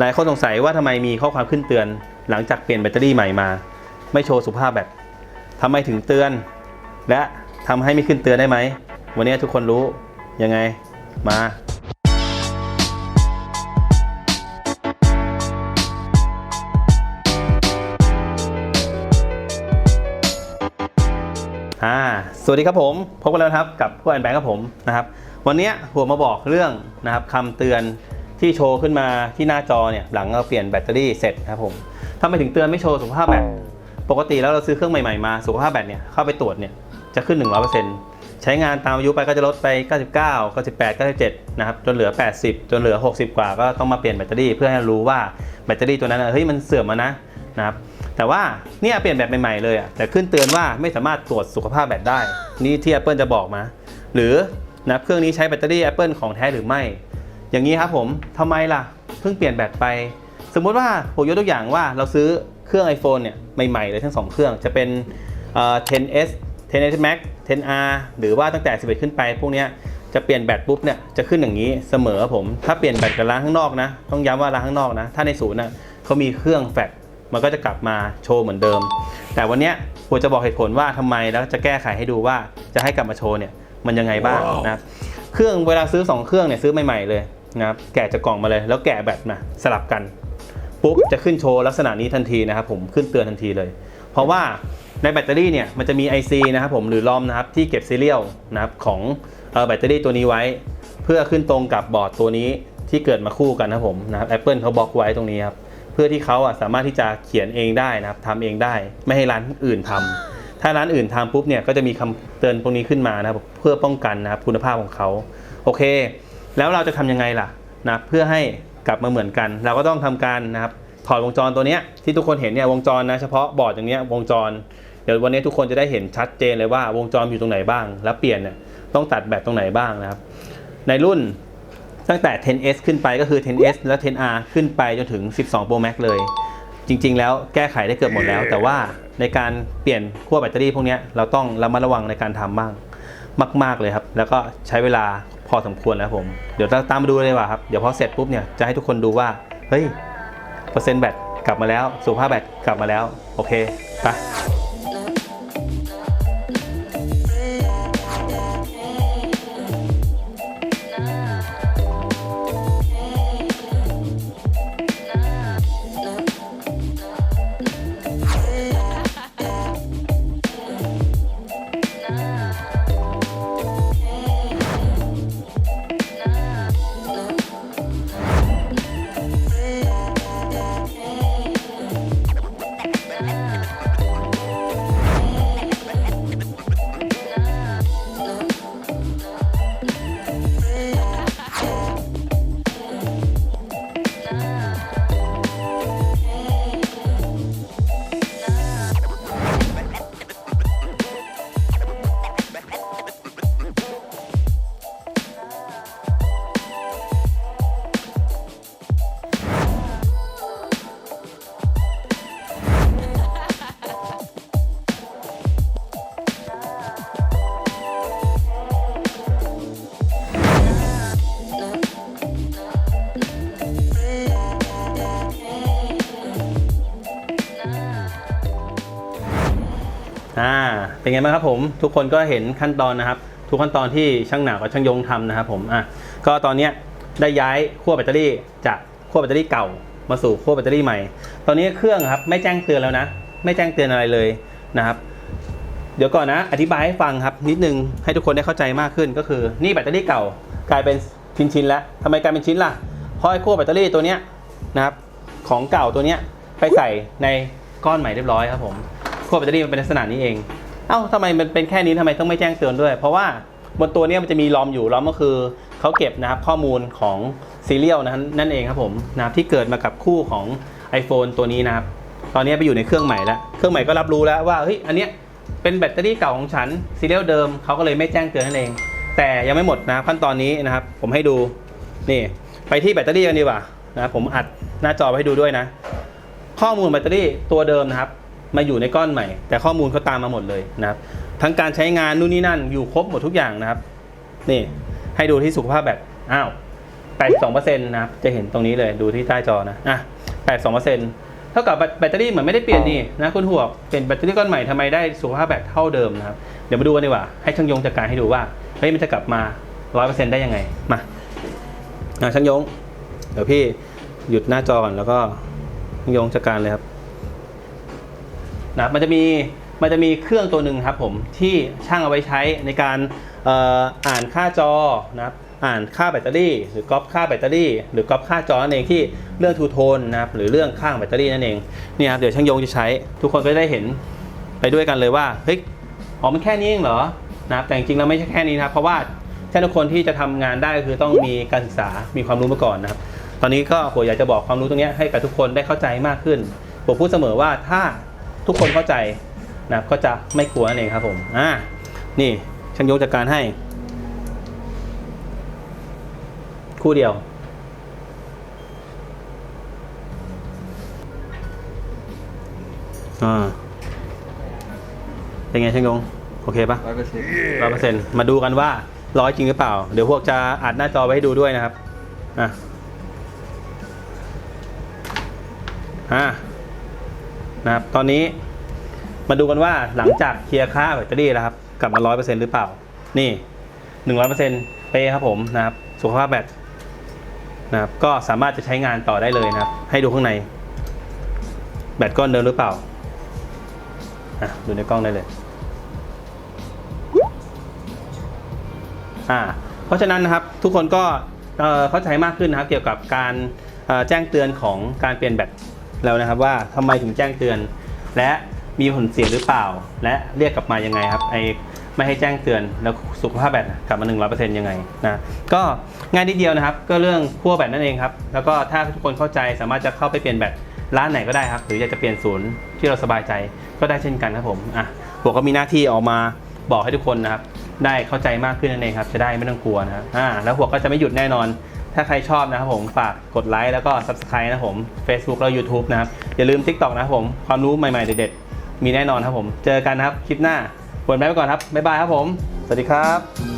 หลายคนสงสัยว่าทำไมมีข้อความขึ้นเตือน หลังจากเปลี่ยนแบตเตอรี่ใหม่มา ไม่โชว์สุภาพแบตทำไมถึงเตือน และทำให้ไม่ขึ้นเตือนได้ไหม วันนี้ทุกคนรู้ยังไงมาสวัสดีครับผมพบกันแล้วครับกับผู้แอนแบงค์ครับผมนะครับ วันนี้ผมมาบอกเรื่องนะครับคำเตือน ที่โชว์ขึ้นมาที่หน้าจอเนี่ยหลังเราเปลี่ยนแบตเตอรี่เสร็จนะครับผมทำไมถึงเตือนไม่โชว์สุขภาพแบตปกติแล้วเราซื้อเครื่องใหม่ๆมาสุขภาพแบตเนี่ยเข้าไปตรวจเนี่ยจะขึ้น 100%ใช้งานตามอายุไปก็จะลดไป 99 98 97 นะครับ จนเหลือ 80 จนเหลือ 60 กว่าก็ต้องมาเปลี่ยนแบตเตอรี่เพื่อให้รู้ว่าแบตเตอรี่ตัวนั้นอะเฮ้ยมันเสื่อมมานะนะครับแต่ว่าเนี่ยเปลี่ยนแบบใหม่ๆเลยอะแต่ขึ้นเตือนว่าไม่สามารถตรวจสุขภาพแบตได้ นี่ที่ Apple จะบอกมา หรือนะเครื่องนี้ใช้แบตเตอรี่ Apple ของแท้หรือไม่ อย่างนี้ครับผมทำไมล่ะเพิ่งเปลี่ยนแบตไป สมมุติว่าผมยกตัวอย่างว่าเราซื้อเครื่อง iPhone เนี่ยใหม่ๆเลยทั้งสองเครื่องจะเป็นเอ่อ 10s 10s Max 10r หรือว่าตั้งแต่ 11 ขึ้นไป พวกเนี้ยจะเปลี่ยนแบตปุ๊บเนี่ยจะขึ้นอย่างนี้เสมอครับผม ถ้าเปลี่ยนแบตกับร้านข้างนอกนะ ต้องย้ำว่าร้านข้างนอกนะ ถ้าในศูนย์นะเขามีเครื่องแฟลชมันก็จะกลับมาโชว์เหมือนเดิม แต่วันเนี้ยผมจะบอกเหตุผลว่าทำไมแล้วจะแก้ไขให้ดูว่าจะให้กลับมาโชว์เนี่ยมันยังไงบ้างนะครับเครื่องเวลาซื้อ 2 เครื่องเนี่ยซื้อใหม่ๆเลย นะครับแกะจากกล่องมาเลยแล้วแกะแบตมาสลับกันปุ๊บจะขึ้นโชว์ลักษณะนี้ทันทีนะครับผมขึ้นเตือนทันทีเลย เพราะว่าในแบตเตอรี่เนี่ยมันจะมี IC นะครับผมหรือลอมนะครับที่เก็บซีเรียลนะครับของแบตเตอรี่ตัวนี้ไว้ เพื่อขึ้นตรงกับบอร์ดตัวนี้ที่เกิดมาคู่กันนะครับผมนะครับ Apple เขาบล็อกไว้ตรงนี้ครับเพื่อที่เขาอะสามารถที่จะเขียนเองได้นะครับทำเองได้ ไม่ให้ร้านอื่นทำถ้าร้านอื่นทำปุ๊บเนี่ยก็จะมีคำเตือนตรงนี้ขึ้นมานะครับเพื่อป้องกันนะครับคุณภาพของเขาโอเค แล้วเราจะทำยังไงล่ะนะเพื่อให้กลับมาเหมือนกัน เราก็ต้องทำการนะครับถอดวงจรตัวเนี้ยที่ทุกคนเห็นเนี่ยวงจรนะเฉพาะบอร์ดอย่างเนี้ยวงจร เดี๋ยววันนี้ทุกคนจะได้เห็นชัดเจนเลยว่าวงจรอยู่ตรงไหนบ้าง แล้วเปลี่ยนเนี่ยต้องตัดแบตตรงไหนบ้างนะครับ ในรุ่นตั้งแต่ 10s ขึ้นไปก็คือ 10s และ 10r ขึ้นไปจนถึง 12 Pro Max เลย จริง ๆ แล้วแก้ไขได้เกือบหมดแล้ว แต่ว่าในการเปลี่ยนขั้วแบตเตอรี่พวกนี้เราต้องระมัดระวังในการทำบ้างมาก ๆเลยครับ แล้วก็ใช้เวลา พอสมควรแล้วผม เดี๋ยวเราตามมาดูเลยว่าครับ เดี๋ยวพอเสร็จปุ๊บเนี่ยจะให้ทุกคนดูว่า เฮ้ย เปอร์เซ็นต์แบตกลับมาแล้วสุภาพแบตกลับมาแล้ว โอเค ไป อ่าเป็นไงบ้างครับผมทุกคนก็เห็นขั้นตอนนะครับ ทุกขั้นตอนที่ช่างหนาวกับช่างยงทำนะครับผมอะก็ตอนเนี้ยได้ย้ายขั้วแบตเตอรี่จากขั้วแบตเตอรี่เก่ามาสู่ขั้วแบตเตอรี่ใหม่ ตอนนี้เครื่องครับไม่แจ้งเตือนแล้วนะ ไม่แจ้งเตือนอะไรเลยนะครับ เดี๋ยวก่อนนะ อธิบายให้ฟังครับนิดนึงให้ทุกคนได้เข้าใจมากขึ้นก็คือนี่แบตเตอรี่เก่ากลายเป็นชิ้นๆแล้วทำไมกลายเป็นชิ้นล่ะเพราะไอ้ขั้วแบตเตอรี่ตัวเนี้ยนะครับของเก่าตัวเนี้ยไปใส่ในก้อนใหม่เรียบร้อยครับผม ขั้วแบตเตอรี่มันเป็นลักษณะนี้เอง เอ้าทำไมมันเป็นแค่นี้ทำไมต้องไม่แจ้งเตือนด้วย เพราะว่าบนตัวนี้มันจะมีลอมอยู่ลอมก็คือเขาเก็บนะครับข้อมูลของซีเรียลนั้นนั่นเองครับผมนะครับที่เกิดมากับคู่ของ iPhone ตัวนี้นะครับ ตอนนี้ไปอยู่ในเครื่องใหม่แล้ว เครื่องใหม่ก็รับรู้แล้วว่าเฮ้ยอันเนี้ยเป็นแบตเตอรี่เก่าของฉันซีเรียลเดิมเขาก็เลยไม่แจ้งเตือนนั่นเอง แต่ยังไม่หมดนะขั้นตอนนี้นะครับ ผมให้ดูนี่ไปที่แบตเตอรี่กันดีกว่านะผมอัดหน้าจอไว้ให้ดูด้วยนะ ข้อมูลแบตเตอรี่ตัวเดิมนะครับ มาอยู่ในก้อนใหม่ แต่ข้อมูลเขาตามมาหมดเลยนะครับทั้งการใช้งานนู่นนี่นั่นอยู่ครบหมดทุกอย่างนะครับนี่ให้ดูที่สุขภาพแบตอ้าว82%นะครับจะเห็นตรงนี้เลยดูที่ใต้จอนะอะ82%เท่ากับแบตเตอรี่เหมือนไม่ได้เปลี่ยนนี่นะคุณหัวเปลี่ยนแบตเตอรี่ก้อนใหม่ทำไมได้สุขภาพแบตเท่าเดิมนะครับเดี๋ยวมาดูกันดีกว่าให้ช่างยงจัดการให้ดูว่าเฮ้ยมันจะกลับมา 100%ได้ยังไงมาอะช่างยง เดี๋ยวพี่หยุดหน้าจอก่อนแล้วก็ช่างยงจัดการเลยครับ นะมันจะมีมันจะมีเครื่องตัวหนึ่งครับผมที่ช่างเอาไว้ใช้ในการอ่ออ่านค่าจอนะครับอ่านค่าแบตเตอรี่ หรือก๊อปค่าแบตเตอรี่ หรือก๊อปค่าจอนั่นเองที่เรื่องทูโทนนะครับหรือเรื่องข้างแบตเตอรี่นั่นเองเนี่ยครับเดี๋ยวช่างยงจะใช้ ทุกคนก็ได้เห็นไปด้วยกันเลยว่าเฮ้ยอ๋อมันแค่นี้เองเหรอนะครับแต่จริงๆแล้วไม่ใช่แค่นี้นะครับ เพราะว่าแค่ทุกคนที่จะทำงานได้คือต้องมีการศึกษามีความรู้มาก่อนนะครับ ตอนนี้ก็ผมอยากจะบอกความรู้ตรงนี้ให้กับทุกคนได้เข้าใจมากขึ้นผมพูดเสมอว่าถ้า ทุกคนเข้าใจนะครับก็จะไม่กลัวนั่นเองครับผมอ่านี่ช่างยกจัดการให้ คู่เดียวอ่าเป็นไงช่างยงโอเคปะร้อยเปอร์เซ็นต์ร้อยเปอร์เซ็นต์มาดูกันว่าร้อยจริงหรือเปล่า เดี๋ยวพวกจะอัดหน้าจอไว้ให้ดูด้วยนะครับอะอะ นะครับ ตอนนี้มาดูกันว่าหลังจากเคลียร์ค่าแบตเตอรี่แล้วครับ กลับมาร้อยเปอร์เซ็นต์หรือเปล่า นี่หนึ่งร้อยเปอร์เซ็นต์เป๊ะครับผมนะครับ สุขภาพแบตนะครับ ก็สามารถจะใช้งานต่อได้เลยนะครับ ให้ดูข้างใน แบตก้อนเดิมหรือเปล่าอะดูในกล้องได้เลย อ่า เพราะฉะนั้นนะครับทุกคนก็เออเข้าใจมากขึ้นนะครับ เกี่ยวกับการแจ้งเตือนของการเปลี่ยนแบต แล้วนะครับว่าทำไมถึงแจ้งเตือน และมีผลเสียหรือเปล่า และเรียกกลับมายังไงครับไอไม่ให้แจ้งเตือนแล้วสุขภาพแบตกลับมา 100%ยังไงนะก็ง่ายนิดเดียวนะครับ ก็เรื่องขั้วแบตนั่นเองครับ แล้วก็ถ้าทุกคนเข้าใจสามารถจะเข้าไปเปลี่ยนแบตร้านไหนก็ได้ครับ หรืออยากจะเปลี่ยนศูนย์ที่เราสบายใจก็ได้เช่นกันครับผมอะผมก็มีหน้าที่ออกมาบอกให้ทุกคนนะครับได้เข้าใจมากขึ้นนั่นเองครับ จะได้ไม่ต้องกลัวนะครับอ่าแล้วหัวก็จะไม่หยุดแน่นอน ถ้าใครชอบนะครับผมฝากกดไลค์แล้วก็ Subscribe นะครับผม Facebook แล้ว YouTube นะครับ อย่าลืม TikTok นะครับผม ความรู้ใหม่ๆเด็ดๆมีแน่นอนครับผม เจอกันนะครับคลิปหน้าปวดแม่ไปก่อนครับบ๊ายบายครับผม สวัสดีครับ